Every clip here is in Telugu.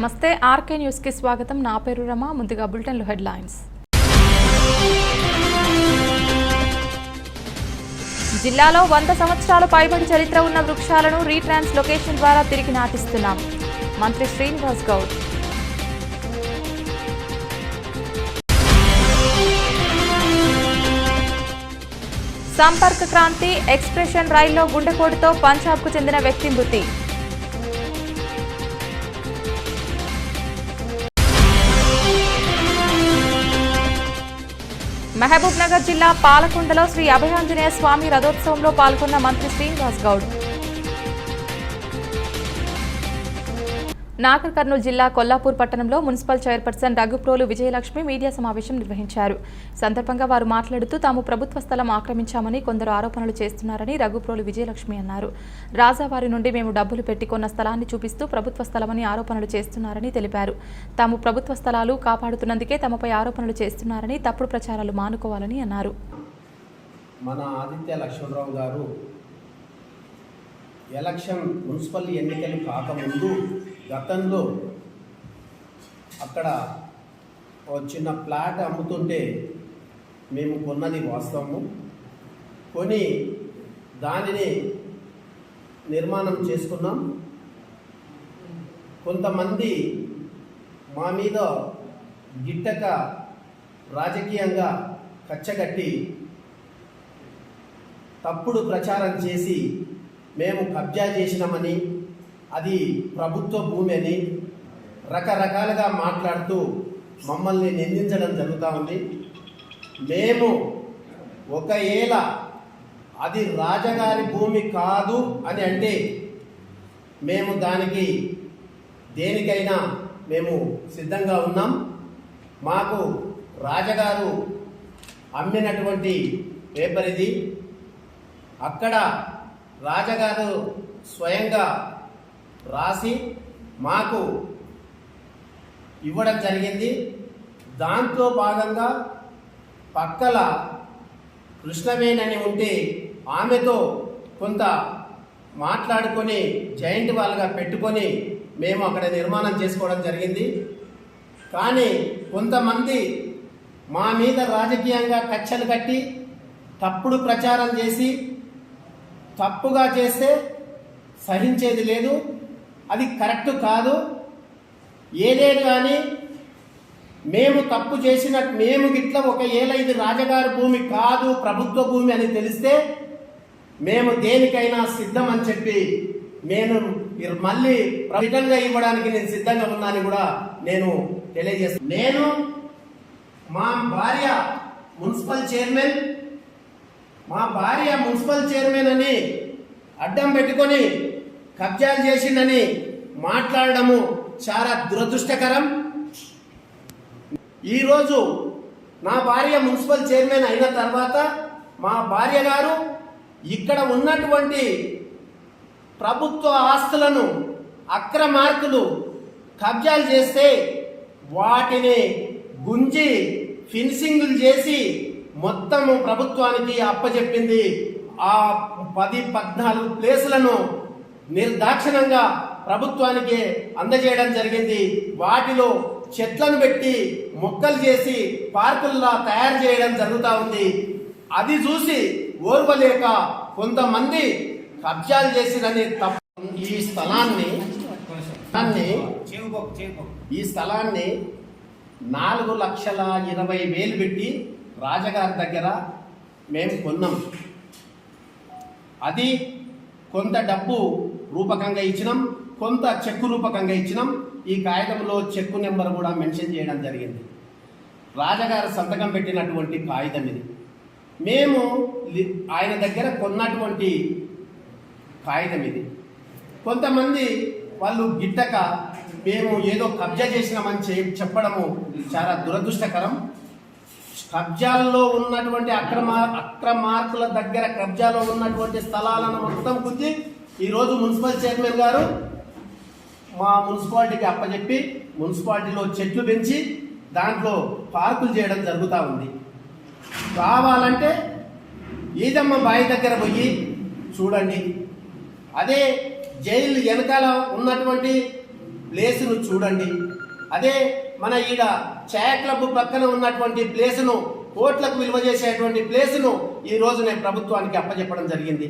నమస్తే ఆర్కే న్యూస్కి స్వాగతం. నా పేరు రమ ముందుగా బులెటిన్లు హెడ్లైన్స్. జిల్లాలో వంద సంవత్సరాల పైబడి చరిత్ర ఉన్న వృక్షాలను రీట్రాన్స్ లొకేషన్ ద్వారా తిరిగి నాటిస్తున్నాం. మంత్రి శ్రీనివాస్ గౌడ్. సంపర్క్ క్రాంతి ఎక్స్ప్రెషన్ రైల్లో గుండెపోటుతో పంజాబ్కు చెందిన వ్యక్తి మృతి. మహబూబ్ నగర్ జిల్లా పాలకొండలో శ్రీ అభయాంజనేయ స్వామి రథోత్సవంలో పాల్గొన్న మంత్రి శ్రీనివాస్ గౌడ్. నాగర్ కర్నూలు జిల్లా కొల్లాపూర్ పట్టణంలో municipal chairperson Raghuprolu Vijayalakshmi media సమావేశం నిర్వహించారు. సందర్భంగా వారు మాట్లాడుతూ తాము ప్రభుత్వ స్థలం ఆక్రమించామని కొందరు ఆరోపణలు చేస్తున్నారని రఘుప్రోలు విజయలక్ష్మి అన్నారు. రాజావారి నుండి మేము డబ్బులు పెట్టుకున్న స్థలాన్ని చూపిస్తూ ప్రభుత్వ స్థలమని ఆరోపణలు చేస్తున్నారని తెలిపారు. తాము ప్రభుత్వ స్థలాలు కాపాడుతున్నందుకే తమపై ఆరోపణలు చేస్తున్నారని తప్పుడు ప్రచారాలు మానుకోవాలని అన్నారు. మన ఆదిత్య లక్ష్మణరావు గారు ఎలక్షన్ మున్సిపల్ ఎన్నికలు కాకముందు గతంలో అక్కడ చిన్న ప్లాట్ అమ్ముతుంటే మేము కొన్నది వాస్తవము. కొని దానిని నిర్మాణం చేసుకున్నాం. కొంతమంది మా మీద గిట్టక రాజకీయంగా కచ్చగట్టి తప్పుడు ప్రచారం చేసి మేము కబ్జా చేసినామని అది ప్రభుత్వ భూమి అని రకరకాలుగా మాట్లాడుతూ మమ్మల్ని నిందించడం జరుగుతూ ఉంది. మేము ఒకవేళ అది రాజగారి భూమి కాదు అని అంటే మేము దానికి దేనికైనా మేము సిద్ధంగా ఉన్నాం. మాకు రాజగారు అమ్మినటువంటి పేపర్ ఇది. అక్కడ రాజగారు స్వయంగా రాసి మాకు ఇవ్వడం జరిగింది. దాంతో భాగంగా పక్కల కృష్ణవేణి ఉంటే ఆమెతో కొంత మాట్లాడుకొని జాయింట్ వాళ్ళగా పెట్టుకొని మేము అక్కడ నిర్మాణం చేసుకోవడం జరిగింది. కానీ కొంతమంది మా మీద రాజకీయంగా కక్షలు కట్టి తప్పుడు ప్రచారం చేసి తప్పుగా చేస్తే సహించేది లేదు. అది కరెక్ట్ కాదు. ఏదేది కానీ మేము తప్పు చేసిన మేము గిట్ల ఒక ఏళ్ళ ఇది రాజగారి భూమి కాదు ప్రభుత్వ భూమి అని తెలిస్తే మేము దేనికైనా సిద్ధం అని చెప్పి నేను మీరు మళ్ళీ రిటర్న్గా ఇవ్వడానికి నేను సిద్ధంగా ఉన్నానని కూడా నేను తెలియజేస్తాను నేను మా భార్య మున్సిపల్ చైర్మన్ మా భార్య మున్సిపల్ చైర్మన్ అని అడ్డం పెట్టుకొని కబ్జాలు చేసిందని మాట్లాడడము చాలా దురదృష్టకరం. ఈరోజు నా భార్య మున్సిపల్ చైర్మన్ అయిన తర్వాత మా భార్య గారు ఇక్కడ ఉన్నటువంటి ప్రభుత్వ ఆస్తులను అక్రమార్కులు కబ్జాలు చేస్తే వాటిని గుంజి ఫినిషింగ్లు చేసి మొత్తము ప్రభుత్వానికి అప్పచెప్పింది ఆ పది పద్నాలుగు ప్లేసులను నిర్దాక్షిణంగా ప్రభుత్వానికి అందజేయడం జరిగింది. వాటిలో చెట్లను పెట్టి మొక్కలు చేసి పార్కుల్లా తయారు చేయడం జరుగుతూ ఉంది. అది చూసి ఓర్వలేక కొంతమంది కబ్జాలు చేసిరని తప్ప ఈ స్థలాన్ని స్థలాన్ని ఈ స్థలాన్ని నాలుగు లక్షల ఇరవై వేలు పెట్టి రాజగారి దగ్గర మేము కొన్నాం. అది కొంత డబ్బు రూపకంగా ఇచ్చినాం కొంత చెక్కు రూపకంగా ఇచ్చినాం. ఈ కాగితంలో చెక్కు నెంబర్ కూడా మెన్షన్ చేయడం జరిగింది. రాజగారు సంతకం పెట్టినటువంటి కాగితం ఇది. మేము ఆయన దగ్గర కొన్నటువంటి కాగితం ఇది. కొంతమంది వాళ్ళు గిట్టక మేము ఏదో కబ్జా చేసినామని చె- చెప్పడము చాలా దురదృష్టకరం. కబ్జాల్లో ఉన్నటువంటి అక్రమ అక్రమార్కుల దగ్గర కబ్జాలో ఉన్నటువంటి స్థలాలను మొత్తం గుద్ది ఈరోజు మున్సిపల్ చైర్మన్ గారు మా మున్సిపాలిటీకి అప్పచెప్పి మున్సిపాలిటీలో చెట్లు పెంచి దాంట్లో పార్కులు చేయడం జరుగుతూ ఉంది. కావాలంటే ఈదమ్మ బావి దగ్గర పోయి చూడండి. అదే జైలు వెనకాల ఉన్నటువంటి ప్లేసును చూడండి. అదే మన ఈడ ఛాయ క్లబ్ పక్కన ఉన్నటువంటి ప్లేసును కోట్లకు విలువ చేసేటువంటి ప్లేసును ఈ రోజు నేను ప్రభుత్వానికి అప్పచెప్పడం జరిగింది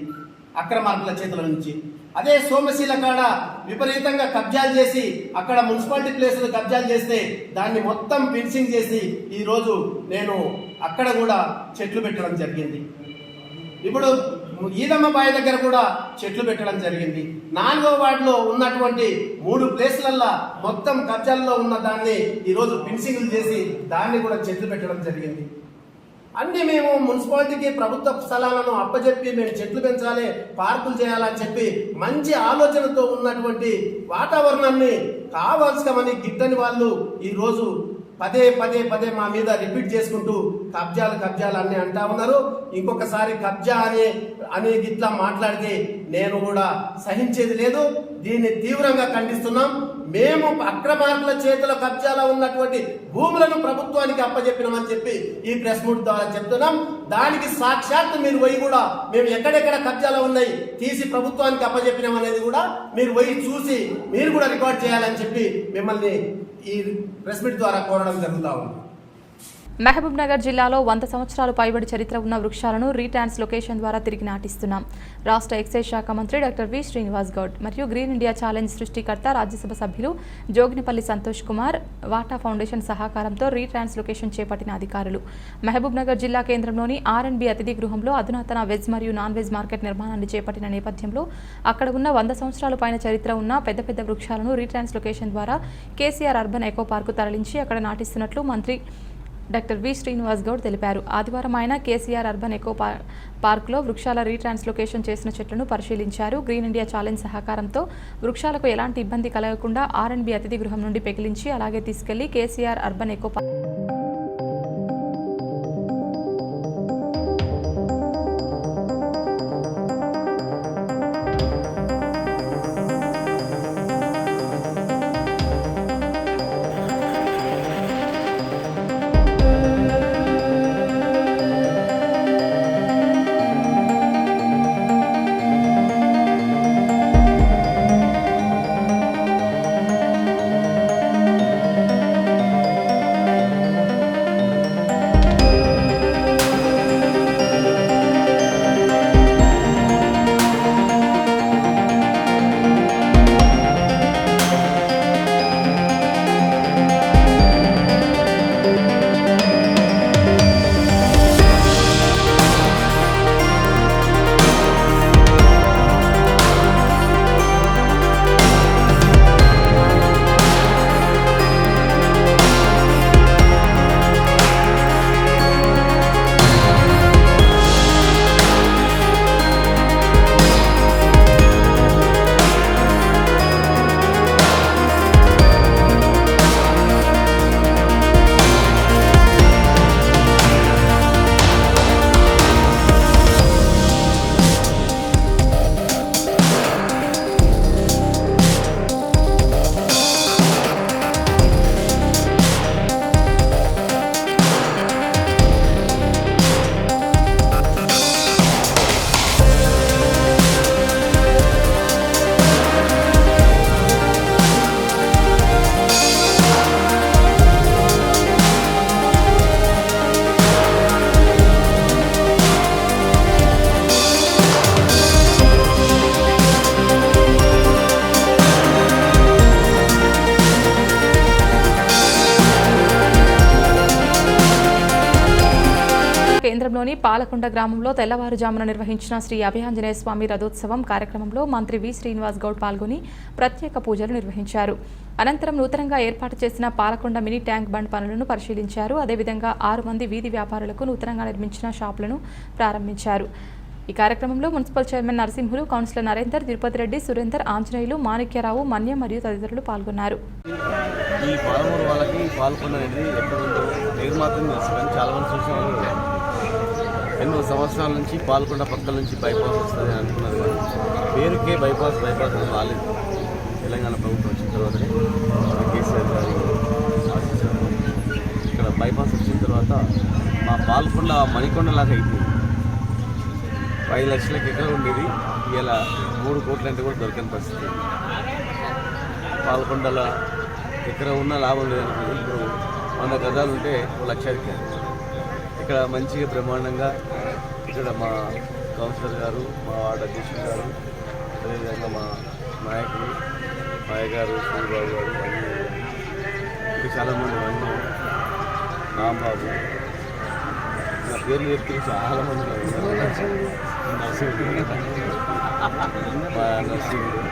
అక్రమార్కుల చేతుల నుంచి. అదే సోమశీల కాడ విపరీతంగా కబ్జాలు చేసి అక్కడ మున్సిపాలిటీ ప్లేసులు కబ్జాలు చేస్తే దాన్ని మొత్తం ఫిన్సింగ్ చేసి ఈరోజు నేను అక్కడ కూడా చెట్లు పెట్టడం జరిగింది. ఇప్పుడు ఈదమ్మ బావి దగ్గర కూడా చెట్లు పెట్టడం జరిగింది. నాలుగో వార్డులో ఉన్నటువంటి మూడు ప్లేస్లల్లో మొత్తం కబ్జాల్లో ఉన్న దాన్ని ఈరోజు ఫిన్సింగ్లు చేసి దాన్ని కూడా చెట్లు పెట్టడం జరిగింది. అన్ని మేము మున్సిపాలిటీకి ప్రభుత్వ స్థలాలను అప్పచెప్పి మేము చెట్లు పెంచాలి పార్కులు చేయాలని చెప్పి మంచి ఆలోచనతో ఉన్నటువంటి వాతావరణాన్ని కావాల్సినమని గిట్టని వాళ్ళు ఈరోజు పదే పదే పదే మా మీద రిపీట్ చేసుకుంటూ కబ్జాలు కబ్జాలు అన్ని అంటా ఉన్నారు. ఇంకొకసారి కబ్జా అనే అనే గిట్లా మాట్లాడితే నేను కూడా సహించేది లేదు. దీన్ని తీవ్రంగా ఖండిస్తున్నాం. మేము అక్రమార్కుల చేతుల కబ్జాలో ఉన్నటువంటి భూములను ప్రభుత్వానికి అప్పజెప్పినామని చెప్పి ఈ ప్రెస్ మీట్ ద్వారా చెప్తున్నాం. దానికి సాక్షాత్ మీరు పోయి కూడా మేము ఎక్కడెక్కడ కబ్జాలో ఉన్నాయి తీసి ప్రభుత్వానికి అప్పజెప్పినాం అనేది కూడా మీరు పోయి చూసి మీరు కూడా రికార్డ్ చేయాలని చెప్పి మిమ్మల్ని ఈ ప్రెస్ మీట్ ద్వారా కోరడం జరుగుతూ ఉంది. మహబూబ్ నగర్ జిల్లాలో వంద సంవత్సరాలు పైబడి చరిత్ర ఉన్న వృక్షాలను రీటాన్స్ లొకేషన్ ద్వారా తిరిగి నాటిస్తున్నాం. రాష్ట్ర ఎక్సైజ్ శాఖ మంత్రి డాక్టర్ వి. శ్రీనివాస్ గౌడ్ మరియు గ్రీన్ ఇండియా ఛాలెంజ్ సృష్టికర్త రాజ్యసభ సభ్యులు జోగినిపల్లి సంతోష్ కుమార్ వాటా ఫౌండేషన్ సహకారంతో రీట్రాన్స్ లొకేషన్ చేపట్టిన అధికారులు. మహబూబ్ నగర్ జిల్లా కేంద్రంలోని ఆర్ఎండ్బి అతిథి గృహంలో అధునాతన వెజ్ మరియు నాన్ వెజ్ మార్కెట్ నిర్మాణాన్ని చేపట్టిన నేపథ్యంలో అక్కడ ఉన్న వంద సంవత్సరాల పైన చరిత్ర ఉన్న పెద్ద పెద్ద వృక్షాలను రీట్రాన్స్ లొకేషన్ ద్వారా కేసీఆర్ అర్బన్ ఎకో పార్కు తరలించి అక్కడ నాటిస్తున్నట్లు మంత్రి డాక్టర్ వి శ్రీనివాస్ గౌడ్ తెలిపారు. ఆదివారం ఆయన కేసీఆర్ అర్బన్ ఎకో పార్క్లో వృక్షాల రీట్రాన్స్లొకేషన్ చేసిన చెట్లను పరిశీలించారు. గ్రీన్ ఇండియా ఛాలెంజ్ సహకారంతో వృక్షాలకు ఎలాంటి ఇబ్బంది కలగకుండా ఆర్ అండ్ బి అతిథి గృహం నుండి పెకిలించి అలాగే తీసుకెళ్ళి KCR urban eco park Palakonda గ్రామంలో తెల్లవారుజామున నిర్వహించిన శ్రీ అభయాంజనేయ స్వామి రథోత్సవం కార్యక్రమంలో మంత్రి వి శ్రీనివాస్ గౌడ్ పాల్గొని ప్రత్యేక పూజలు నిర్వహించారు. అనంతరం నూతనంగా ఏర్పాటు చేసిన పాలకొండ మినీ ట్యాంక్ బండ్ పనులను పరిశీలించారు. అదేవిధంగా ఆరు మంది వీధి వ్యాపారులకు నూతనంగా నిర్మించిన షాపులను ప్రారంభించారు. ఈ కార్యక్రమంలో municipal chairman Narasimhulu councillor Narender Tirupati Reddy Surender Anjaneyulu Manikyarao Manya మరియు తదితరులు పాల్గొన్నారు. ఈ పాలమూరు వాళ్ళకి పాల్గొన్న ఎక్కడ ఉందో పేరు మాత్రం తెలుసు కానీ చాలా మంది చూసిన వాళ్ళు ఎన్నో సంవత్సరాల నుంచి పాల్గొండ పక్కల నుంచి బైపాస్ వస్తుంది అని అనుకున్నారు కానీ పేరుకే బైపాస్ బైపాస్ అని రాలేదు. తెలంగాణ ప్రభుత్వం వచ్చిన తర్వాతనే కేసీఆర్ గారి ఇక్కడ బైపాస్ వచ్చిన తర్వాత మా పాల్కొండ మణికొండ లాగా అయిపోయింది ఐదు లక్షలకి ఎక్కడ ఉండేది. ఇలా మూడు కోట్లంటే కూడా దొరకని పరిస్థితి. పాల్కొండల ఎక్కడ ఉన్న లాభం లేదనుకుంది ఇప్పుడు వంద గజాలు ఉంటే లక్షాధికారు ఇక్కడ మంచిగా బ్రహ్మాండంగా ఇక్కడ మా కౌన్సిలర్ గారు మా వార్డు అధ్యక్షుడు గారు అదేవిధంగా మా నాయకులు మాయ గారు సూర్యబాబు గారు ఇంకా చాలామంది అన్నీ రాంబాబు నా పేర్లు చెప్తే చాలా మంది ఉన్నారు. నరసింహుడు మా నరసింహుడు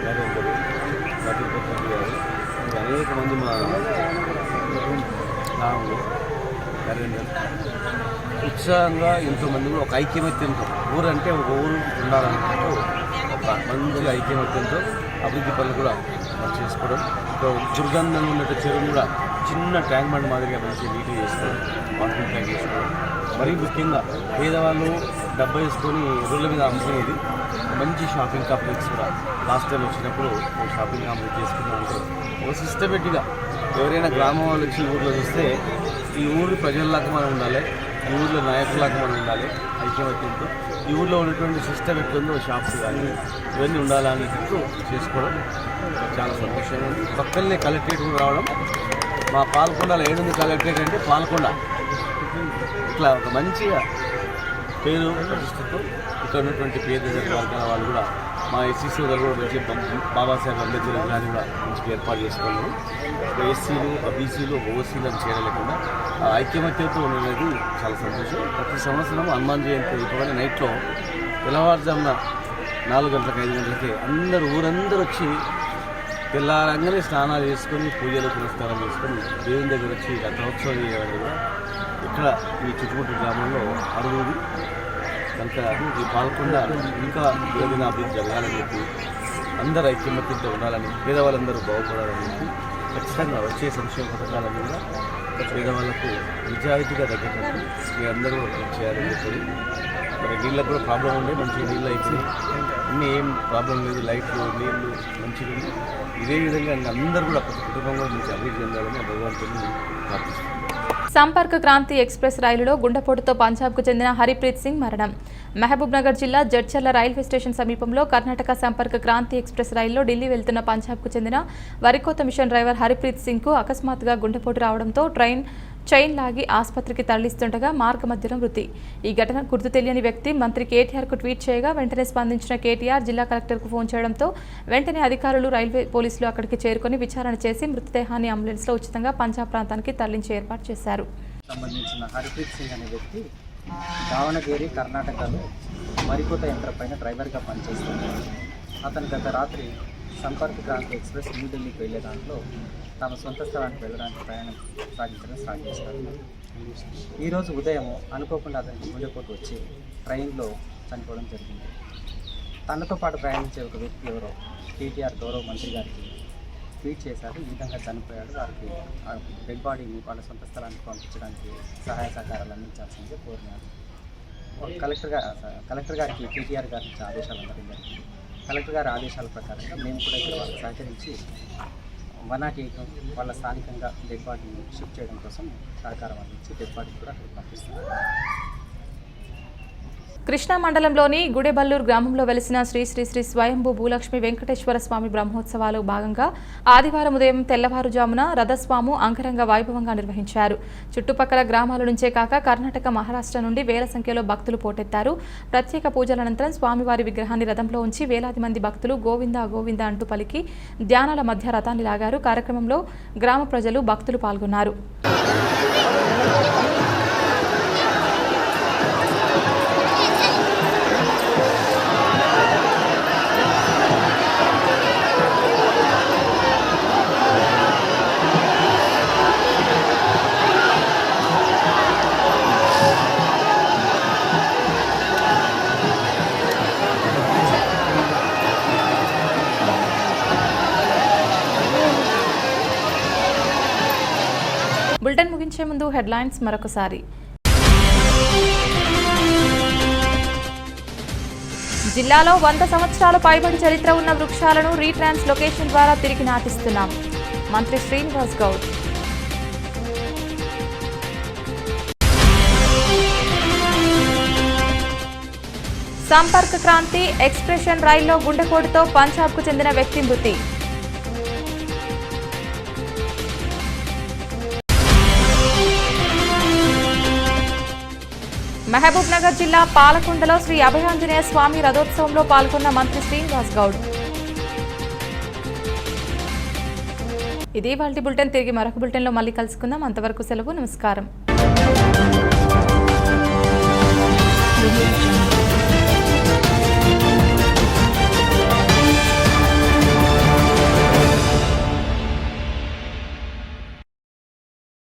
నరేందరు నటిపతి గారు ఇంకా అనేక మంది మా రాముడు ఉత్సాహంగా ఎంతోమంది కూడా ఒక ఐక్యమత్యంతో ఊరు అంటే ఒక ఊరు ఉండాలనుకుంటూ ఒక మంచి ఐక్యమత్యంతో అభివృద్ధి పనులు కూడా మనం చేసుకోవడం దుర్గంధంగా ఉన్నట్టు చెరువు కూడా చిన్న ట్యాంక్ బండ్ మాదిరిగా మంచి నీటి చేసుకోవడం వాటర్ ట్యాంక్ చేసుకోవడం. మరీ ముఖ్యంగా పేదవాళ్ళు డబ్బా వేసుకొని రోడ్ల మీద అమ్ముకునేది మంచి షాపింగ్ కాంప్లెక్స్ కూడా. లాస్ట్ టైం వచ్చినప్పుడు ఒక షాపింగ్ కాంప్లెక్స్ చేసుకున్నాం. అంటే ఒక సిస్టమేటిక్గా ఎవరైనా గ్రామం వాళ్ళు వచ్చి ఊర్లో చూస్తే ఈ ఊరు ప్రజల్లాగా మనం ఉండాలి. ఈ ఊర్లో నాయకులాగా మనం ఉండాలి. ఐక్యమత్యంతో. ఈ ఊర్లో ఉన్నటువంటి సిస్టమ్ ఎట్లుందో షాప్స్ కానీ ఇవన్నీ ఉండాలని చేసుకోవడం చాలా సంతోషంగా ఉంది. పక్కనే కలెక్టరేట్ రావడం. మా పాల్కొండలో ఏడుంది కలెక్టరేట్ అంటే పాల్కొండ. ఇట్లా ఒక మంచిగా పేరు ప్రతిష్టతో ఇక్కడ ఉన్నటువంటి పేద వర్గాల వాళ్ళు కూడా మా ఎస్సీ సోదరులు కూడా మంచి బాబాసాహెబ్ అంబేద్కర్ విగ్రహాన్ని కూడా మంచిగా ఏర్పాటు చేసుకున్నారు. ఒక ఎస్సీలు ఒక బీసీలు ఒక ఓసీలు అని చేయలేకుండా ఆ ఐక్యమత్యంతో ఉండేది చాలా సంతోషం. ప్రతి సంవత్సరం హనుమాన్ జయంతి ఇటువంటి నైట్లో తెల్లవారుజామున నాలుగు గంటలకు ఐదు గంటలకి అందరూ ఊరందరూ వచ్చి తెల్లారంగానే స్నానాలు చేసుకొని పూజలు పురస్కారం చేసుకొని దేవుని దగ్గర వచ్చి రథోత్సవం చేయడం కూడా ఇక్కడ ఈ చుట్టుముట్టు గ్రామంలో అరుగుది కనుక ఈ పాల్కొండ ఇంకా ఏదైనా అభివృద్ధి జరగాలని చెప్పి అందరూ ఐక్యమత్యంతో ఉండాలని పేదవాళ్ళందరూ బాగుపడాలని చెప్పి ఖచ్చితంగా వచ్చే సంక్షేమ పథకాల కూడా పేదవాళ్ళకు నిజాయితీగా తగ్గట్టు మీ అందరూ చేయాలని చెప్పి మరి నీళ్ళకు కూడా ప్రాబ్లం ఉండే మంచిగా నీళ్ళు అయిపోయి అన్నీ ఏం ప్రాబ్లం లేదు లైట్లు నీళ్ళు మంచిగా ఇదే విధంగా అందరూ కూడా ప్రతి కుటుంబం కూడా మంచి అభివృద్ధి చెందాలని భగవంతుని ప్రార్థిస్తున్నాను సంపర్క్ క్రాంతి ఎక్స్ప్రెస్ రైలులో గుండెపోటుతో పంజాబ్కు చెందిన హరిప్రీత్ సింగ్ మరణం. మహబూబ్నగర్ జిల్లా జడ్చర్ల రైల్వే స్టేషన్ సమీపంలో కర్ణాటక సంపర్క్ క్రాంతి ఎక్స్ప్రెస్ రైల్లో ఢిల్లీ వెళ్తున్న పంజాబ్కు చెందిన వరికోత మిషన్ డ్రైవర్ హరిప్రీత్ సింగ్కు అకస్మాత్తుగా గుండెపోటు రావడంతో ట్రైన్ చైన్ లాగి ఆసుపత్రికి తరలిస్తుండగా మార్గ మధ్యలో మృతి. ఈ ఘటన గుర్తు తెలియని వ్యక్తి మంత్రి కేటీఆర్కు ట్వీట్ చేయగా వెంటనే స్పందించిన కేటీఆర్ జిల్లా కలెక్టర్కు ఫోన్ చేయడంతో వెంటనే అధికారులు రైల్వే పోలీసులు అక్కడికి చేరుకొని విచారణ చేసి మృతదేహాన్ని అంబులెన్స్లో ఉచితంగా పంజాబ్ ప్రాంతానికి తరలించే ఏర్పాటు చేశారు. సంబంధించిన హరిప్రీత్ సింగ్ అనే వ్యక్తి దావణగిరి కర్ణాటకలో మరికోట యంత్రం పైన డ్రైవర్గా పనిచేస్తున్నాడు. అతను గత రాత్రి సంపర్క్ క్రాంతి ఎక్స్ప్రెస్ న్యూఢిల్లీకి వెళ్ళే దాంట్లో తమ సొంత స్థలానికి వెళ్ళడానికి ప్రయాణం సాగించడం స్టార్ట్ ఈరోజు ఉదయం అనుకోకుండా అతనికి గుండెపోటు వచ్చి ట్రైన్లో చనిపోవడం జరిగింది. తనతో పాటు ప్రయాణించే ఒక వ్యక్తి ఎవరో కేటీఆర్ గౌరవ మంత్రి గారికి ట్వీట్ చేశారు. ఈ విధంగా చనిపోయాడు. వారికి ఆ డెడ్ బాడీని వాళ్ళ సొంత స్థలానికి పంపించడానికి సహాయ సహకారాలు అందించాల్సిందే కోరినారు. కలెక్టర్ గారు కలెక్టర్ గారికి కేటీఆర్ గారి నుంచి ఆదేశాలు అందడం జరిగింది. కలెక్టర్ గారి ఆదేశాల ప్రకారంగా మేము కూడా ఇక్కడ వాళ్ళకి సహకరించి వన్ నాట్ ఎయిట్ వాళ్ళ స్థానికంగా డెడ్ బాడీని షిఫ్ట్ చేయడం కోసం సహకారం అందించి డెడ్ బాడీ కూడా అక్కడికి పంపిస్తున్నారు. కృష్ణా మండలంలోని గుడెబల్లూరు గ్రామంలో వెలిసిన శ్రీ శ్రీ శ్రీ స్వయంభూ భూలక్ష్మి వెంకటేశ్వర స్వామి బ్రహ్మోత్సవాలు భాగంగా ఆదివారం ఉదయం తెల్లవారుజామున రథస్వాము అంగరంగ వైభవంగా నిర్వహించారు. చుట్టుపక్కల గ్రామాల నుంచే కాక కర్ణాటక మహారాష్ట్ర నుండి వేల సంఖ్యలో భక్తులు పోటెత్తారు. ప్రత్యేక పూజల అనంతరం స్వామివారి విగ్రహాన్ని రథంలో ఉంచి వేలాది మంది భక్తులు గోవింద గోవింద అంటూ పలికి ధ్యానాల మధ్య రథాన్ని లాగారు. కార్యక్రమంలో గ్రామ ప్రజలు భక్తులు పాల్గొన్నారు. ముందు హెడ్లైన్స్ మరొకసారి. జిల్లాలో వంద సంవత్సరాల పైబడి చరిత్ర ఉన్న వృక్షాలను రీట్రాన్స్ లొకేషన్ ద్వారా తిరిగి నాటిస్తున్నాం. మంత్రి శ్రీనివాస్ గౌడ్. సంపర్క్ క్రాంతి ఎక్స్ప్రెషన్ రైల్లో గుండెపోటుతో పంజాబ్కు చెందిన వ్యక్తి మృతి. మహబూబ్ నగర్ జిల్లా పాలకొండలో శ్రీ అభయాంజనేయ స్వామి రథోత్సవంలో పాల్గొన్న మంత్రి శ్రీనివాస్ గౌడ్. ఇది వాళ్ళ బులెటిన్. తిరిగి మరొక బులెటిన్లో మళ్ళీ కలుసుకుందాం. అంతవరకు సెలవు నమస్కారం.